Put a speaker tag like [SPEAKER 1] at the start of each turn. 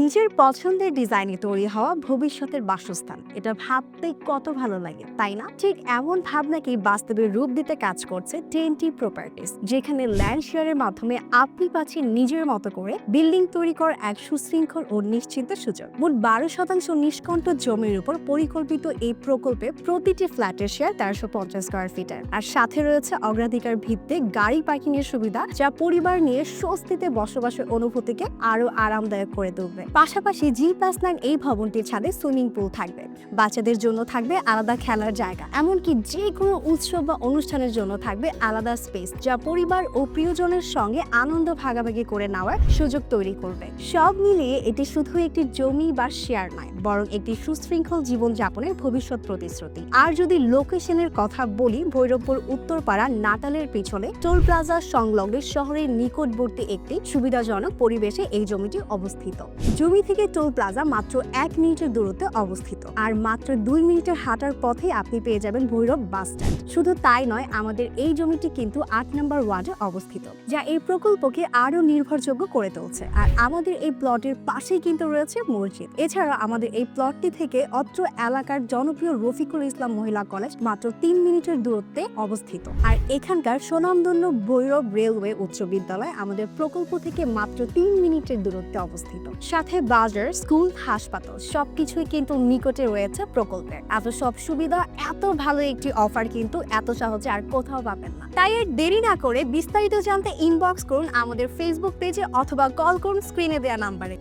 [SPEAKER 1] নিজের পছন্দের ডিজাইনে তৈরি হওয়া ভবিষ্যতের বাসস্থান। এটা ভাবতে কত ভালো লাগে, তাই না? ঠিক এমন ভাবনাকেই বাস্তবে রূপ দিতে কাজ করছে টেনটি প্রপার্টিস যেখানে ল্যান্ড শেয়ারের মাধ্যমে আপনি পাচ্ছেন নিজের মতো করে বিল্ডিং তৈরি করার এক সুশৃঙ্খল ও নিশ্চিন্ত সুযোগ। মোট বারো শতাংশ নিষ্কণ্ঠ জমির উপর পরিকল্পিত এই প্রকল্পে প্রতিটি ফ্ল্যাটের শেয়ার তেরোশো পঞ্চাশ স্কোয়ার ফিটের আর সাথে রয়েছে অগ্রাধিকার ভিত্তিতে গাড়ি পার্কিং এর সুবিধা, যা পরিবার নিয়ে স্বস্তিতে বসবাসের অনুভূতিকে আরও আরামদায়ক করে তুলবে। পাশাপাশি জি প্লাস নাইন এই ভবনটির ছাদে সুইমিং পুল থাকবে। বাচ্চাদের জন্য থাকবে আলাদা খেলার জায়গা, এমনকি যে কোনো উৎসব বা অনুষ্ঠানের জন্য থাকবে আলাদা স্পেস যা পরিবার ও প্রিয়জনের সঙ্গে আনন্দ ভাগাভাগি করে নেওয়ার সুযোগ তৈরি করবে। সব মিলিয়ে এটি শুধু একটি জমি বা শেয়ার নয়, বরং একটি সুশৃঙ্খল জীবনযাপনের ভবিষ্যৎ প্রতিশ্রুতি। আর যদি লোকেশনের কথা বলি, ভৈরবপুর, উত্তরপাড়া, নাটালের পিছনে টোল প্লাজা সংলগ্ন শহরের নিকটবর্তী একটি সুবিধাজনক পরিবেশে এই জমিটি অবস্থিত। জমি থেকে টোল প্লাজা মাত্র এক মিনিটের দূরত্বে অবস্থিত। আর মাত্র দুই মিনিটের হাঁটার পথে আপনি পেয়ে যাবেন ভৈরব বাস স্ট্যান্ড। শুধু তাই নয়, আমাদের এই জমিটি কিন্তু আট নম্বর ওয়ার্ডে অবস্থিত, যা এই প্রকল্পকে আরও নির্ভরযোগ্য করে তুলছে। আর আমাদের এই প্লটের পাশেই কিন্তু রয়েছে মসজিদ। এছাড়া আমাদের এই প্লটটি থেকে অত্র এলাকার জনপ্রিয় রফিকুল ইসলাম মহিলা কলেজ মাত্র তিন মিনিটের দূরত্বে অবস্থিত। আর এখানকার সুনামধন্য ভৈরব রেলওয়ে উচ্চ বিদ্যালয় আমাদের প্রকল্প থেকে মাত্র তিন মিনিটের দূরত্বে অবস্থিত। সাথে বাজার, স্কুল, হাসপাতাল সবকিছুই কিন্তু নিকটে রয়েছে প্রকল্পে এত সব সুবিধা, এত ভালো একটি অফার কিন্তু এত সহজে আর কোথাও পাবেন না। তাই আর দেরি না করে বিস্তারিত জানতে ইনবক্স করুন আমাদের ফেসবুক পেজে অথবা কল করুন স্ক্রিনে দেওয়া নাম্বারে